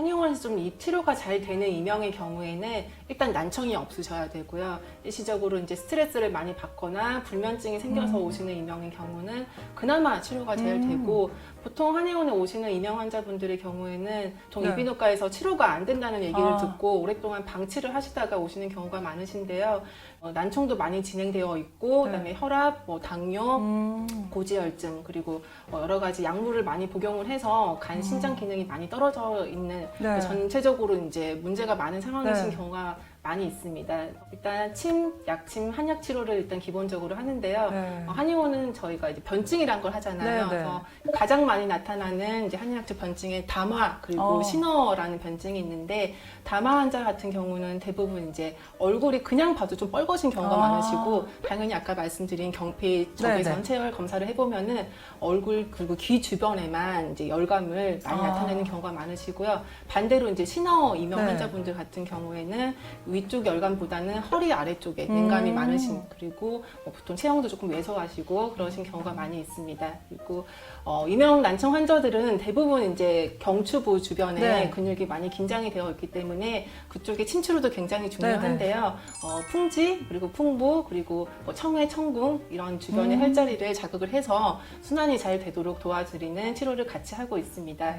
한의원에서 좀 이 치료가 잘 되는 이명의 경우에는 일단 난청이 없으셔야 되고요. 일시적으로 이제 스트레스를 많이 받거나 불면증이 생겨서 음. 오시는 이명의 경우는 그나마 치료가 잘 음. 되고 보통 한의원에 오시는 이명 환자분들의 경우에는 좀 네. 이비인후과에서 치료가 안 된다는 얘기를 아. 듣고 오랫동안 방치를 하시다가 오시는 경우가 많으신데요. 어, 난청도 많이 진행되어 있고 네. 그다음에 혈압, 뭐 당뇨, 음. 고지혈증 그리고 뭐 여러 가지 약물을 많이 복용을 해서 간 신장 기능이 많이 떨어져 있는 음. 네. 전체적으로 이제 문제가 많은 상황이신 네. 경우가 많이 있습니다. 일단 침, 약침, 한약 치료를 일단 기본적으로 하는데요. 네. 어, 한의원은 저희가 이제 변증이란 걸 하잖아요. 네, 네. 그래서 가장 많이 나타나는 이제 한의학적 변증에 담화 그리고 어. 신어라는 변증이 있는데 담화 환자 같은 경우는 대부분 이제 얼굴이 그냥 봐도 좀 뻘거진 경우가 아. 많으시고 당연히 아까 말씀드린 경피 적외 네, 네. 전체열 검사를 해보면은 얼굴 그리고 귀 주변에만 이제 열감을 많이 아. 나타내는 경우가 많으시고요. 반대로 이제 신어 이명 네. 환자분들 같은 경우에는 위쪽 열감보다는 허리 아래쪽에 냉감이 음. 많으신 그리고 뭐 보통 체형도 조금 왜소하시고 그러신 경우가 많이 있습니다. 그리고 어, 이명 난청 환자들은 대부분 이제 경추부 주변에 네. 근육이 많이 긴장이 되어 있기 때문에 그쪽에 침치료도 굉장히 중요한데요. 어, 풍지 그리고 풍부 그리고 뭐 청회, 청궁 이런 주변의 음. 혈자리를 자극을 해서 순환이 잘 되도록 도와드리는 치료를 같이 하고 있습니다.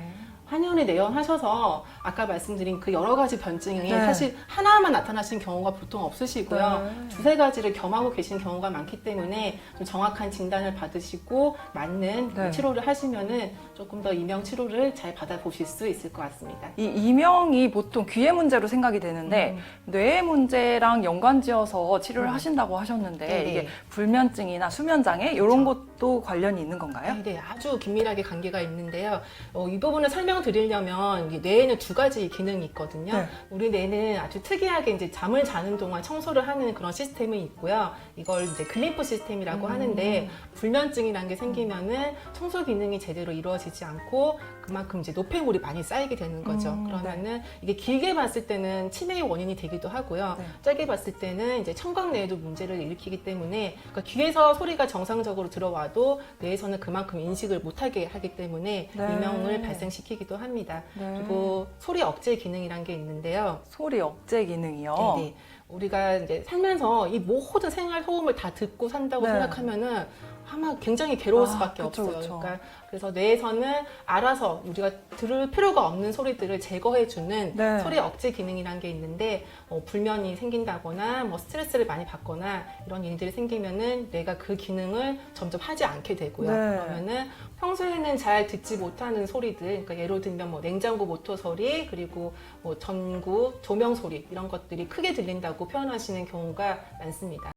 한의원에 내원하셔서 아까 말씀드린 그 여러 가지 변증이 네. 사실 하나만 나타나신 경우가 보통 없으시고요. 네. 두세 가지를 겸하고 계신 경우가 많기 때문에 좀 정확한 진단을 받으시고 맞는 네. 치료를 하시면은 조금 더 이명 치료를 잘 받아보실 수 있을 것 같습니다. 이 이명이 보통 귀의 문제로 생각이 되는데 뇌의 문제랑 연관지어서 치료를 음. 하신다고 하셨는데 네네. 이게 불면증이나 수면 장애 이런 것도 관련이 있는 건가요? 네, 네, 아주 긴밀하게 관계가 있는데요. 어, 이 부분을 설명드리려면 이 뇌에는 두 가지 기능이 있거든요. 네. 우리 뇌는 아주 특이하게 이제 잠을 자는 동안 청소를 하는 그런 시스템이 있고요. 이걸 이제 글리프 시스템이라고 음. 하는데 불면증이라는 게 생기면은 청소 기능이 제대로 이루어지지 않고 그만큼 이제 노폐물이 많이 쌓이게 되는 거죠. 음, 그러면은 이게 길게 봤을 때는 치매의 원인이 되기도 하고요. 네. 짧게 봤을 때는 이제 청각 내에도 문제를 일으키기 때문에 그러니까 귀에서 소리가 정상적으로 들어와도 뇌에서는 그만큼 인식을 못하게 하기 때문에 네. 이명을 발생시키기도 합니다. 네. 그리고 소리 억제 기능이란 게 있는데요. 소리 억제 기능이 요. 네네. 우리가 이제 살면서 이 모든 생활 소음을 다 듣고 산다고 네. 생각하면은 아마 굉장히 괴로울 아, 수밖에 그쵸, 없어요. 그쵸. 그러니까 그래서 뇌에서는 알아서 우리가 들을 필요가 없는 소리들을 제거해주는 네. 소리 억제 기능이란 게 있는데 어, 불면이 생긴다거나 뭐 스트레스를 많이 받거나 이런 일들이 생기면은 뇌가 그 기능을 점점 하지 않게 되고요. 네. 그러면은 평소에는 잘 듣지 못하는 소리들, 그러니까 예로 들면 뭐 냉장고 모터 소리 그리고 뭐 전구 조명 소리 이런 것들이 크게 들린다고 표현하시는 경우가 많습니다.